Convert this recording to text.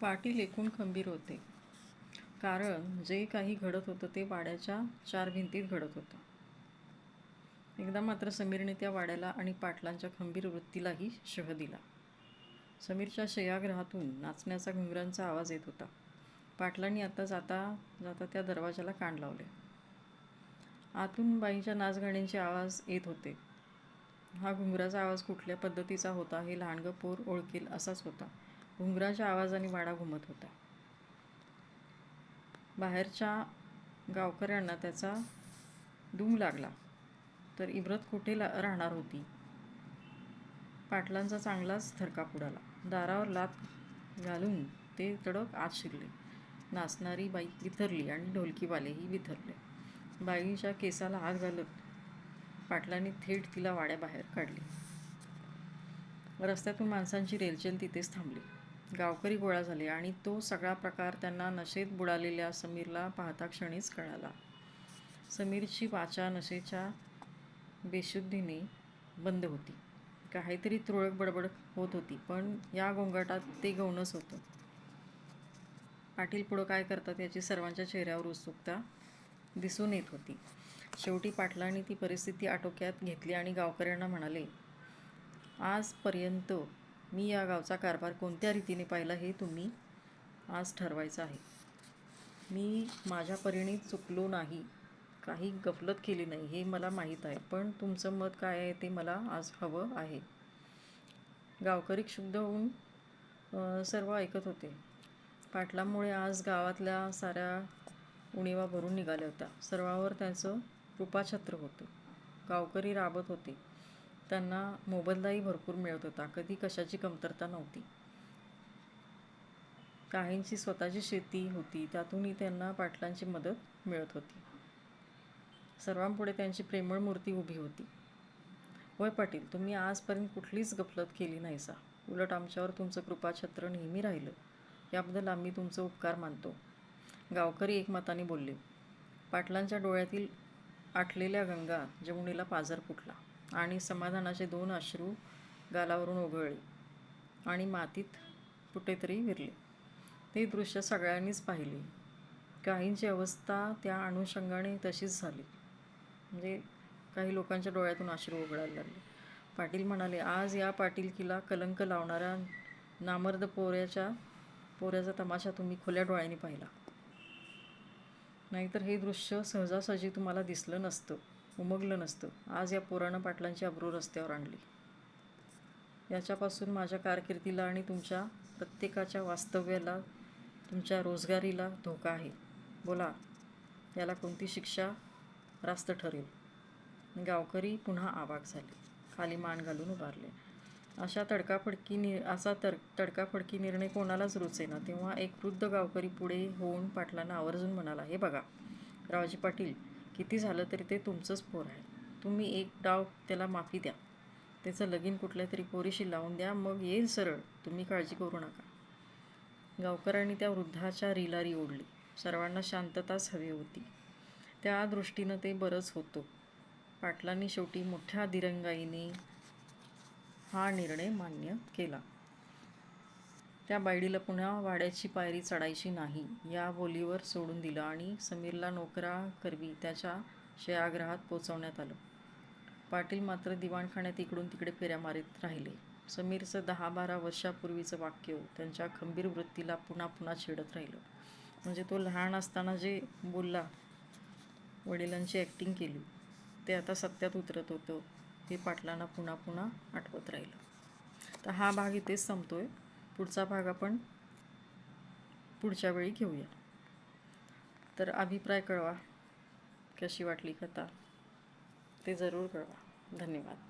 पाटील एकूण खंबीर होते. कारण जे काही घडत होतं ते वाड्याच्या चार भिंतीत घडत होतं. एकदा मात्र समीरने त्या वाड्याला आणि पाटलांच्या खंबीर वृत्तीलाही शह दिला. समीरच्या शयागृहातून नाचण्याचा घुंगरांचा आवाज येत होता. पाटलांनी आता जाता जाता त्या दरवाजाला कान लावले. आतून बाईंच्या नाचगाण्यांचे आवाज येत होते. हा घुंगराचा आवाज कुठल्या पद्धतीचा होता हे लहानगं पोर ओळखेल असाच होता. घुंगराच्या आवाजाने वाडा घुमत होता. बाहेरच्या गावकऱ्यांना त्याचा दूम लागला. तर इब्रत कुठे ला राहणार होती? पाटलांचा चांगलाच थरकाप उडाला. दारावर लात घालून ते तडक आत शिरले. नाचणारी बाई बिथरली आणि ढोलकीवालेही बिथरले बाईच्या केसाला हात घालत पाटलांनी थेट तिला वाड्याबाहेर काढली. रस्त्यातून माणसांची रेलचेल तिथेच थांबली. गावकरी गोळा झाले आणि तो सगळा प्रकार त्यांना नशेत बुडालेल्या समीरला पाहता क्षणीच कळाला. समीरची वाचा नशेच्या बेशुद्धीने बंद होती. काहीतरी तुरळक बडबड होत होती पण या गोंगाटात ते गौणच होतं. पाटील पुढं काय करतात याची सर्वांच्या चेहऱ्यावर उत्सुकता दिसून येत होती. शेवटी पाटलांनी ती परिस्थिती आटोक्यात घेतली आणि गावकऱ्यांना म्हणाले आजपर्यंत मी या गावचा कारभार कोणत्या रीतीने पाहिला हे तुम्ही आज ठरवायचं आहे. मी माझ्या परीने चुकलो नाही काही गफलत केली नाही हे मला माहीत आहे पण तुमचं मत काय आहे ते मला आज हवं आहे. गावकरी क्षुब्ध होऊन सर्व ऐकत होते. पाटलामुळे आज गावातल्या साऱ्या उणीवा भरून निघाल्या होत्या. सर्वावर त्यांचं कृपाछत्र होतं. गावकरी राबत होते. त्यांना मोबदलाही भरपूर मिळत होता. कधी कशाची कमतरता नव्हती. काहींची स्वतःची शेती होती. त्यातूनही त्यांना पाटलांची मदत मिळत होती. सर्वांपुढे त्यांची प्रेमळ मूर्ती उभी होती. वय पाटील तुम्ही आजपर्यंत कुठलीच गफलत केली नाही सा. उलट आमच्यावर तुमचं कृपाछत्र नेहमी राहिलं. याबद्दल आम्ही तुमचं उपकार मानतो. गावकरी एकमताने बोलले. पाटलांच्या डोळ्यातील आटलेल्या गंगा जमुनीला पाझर फुटला. आणि समाधानाचे दोन अश्रू गालावरून ओघळले आणि मातीत कुठेतरी विरले. ते दृश्य सगळ्यांनीच पाहिले. काहींची अवस्था त्या अनुषंगाने तशीच झाली. म्हणजे काही लोकांच्या डोळ्यातून अश्रू ओघळायला लागले. पाटील म्हणाले आज या पाटीलकीला कलंक लावणाऱ्या नामर्द पोऱ्याच्या पोऱ्याचा तमाशा तुम्ही खुल्या डोळ्यांनी पाहिला. नाहीतर हे दृश्य सहजासहजी तुम्हाला दिसलं नसतं. उमगलं नसतं. आज या पोरानं पाटलांची अब्रू रस्त्यावर आणली. याच्यापासून माझ्या कारकिर्दीला आणि तुमच्या प्रत्येकाच्या वास्तव्याला तुमच्या रोजगारीला धोका आहे. बोला याला कोणती शिक्षा रास्त ठरेल? गावकरी पुन्हा आवाक झाले. खाली मान घालून उभारले. अशा तडकाफडकी नि असा तर तडकाफडकी निर्णय कोणालाच रुचेना. तेव्हा एक वृद्ध गावकरी पुढे होऊन पाटलांना आवर्जून म्हणाला हे बघा रावजी पाटील किती झालं तरी ते तुमचंच पोर आहे. तुम्ही एक डाव त्याला माफी द्या. त्याचं लगीन कुठल्या तरी पोरीशी लावून द्या. मग येईल सरळ. तुम्ही काळजी करू नका. गावकऱ्यांनी त्या वृद्धाच्या रिलारी ओढली. सर्वांना शांतताच हवी होती. त्या दृष्टीनं ते बरंच होतं. पाटलांनी शेवटी मोठ्या दिरंगाईने हा निर्णय मान्य केला. त्या बायडीला पुन्हा वाड्याची पायरी चढायची नाही या बोलीवर सोडून दिलं आणि समीरला नोकरा करवी त्याच्या शयागृहात पोचवण्यात आलं. पाटील मात्र दिवाणखान्यात इकडून तिकडे फेऱ्या मारीत राहिले. समीरचं दहा बारा वर्षापूर्वीचं वाक्य त्यांच्या खंबीर वृत्तीला पुन्हा पुन्हा छेडत राहिलं. म्हणजे तो लहान असताना जे बोलला वडिलांची ॲक्टिंग केली ते आता सत्यात उतरत होतं हे पाटलांना पुन्हा पुन्हा आठवत राहिलं. तर हा भाग इथेच संपतो आहे पुढचा भाग आपण पुढच्या वेळी घेऊया. तर अभिप्राय कळवा. कशी वाटली कथा? ते जरूर कळवा. धन्यवाद.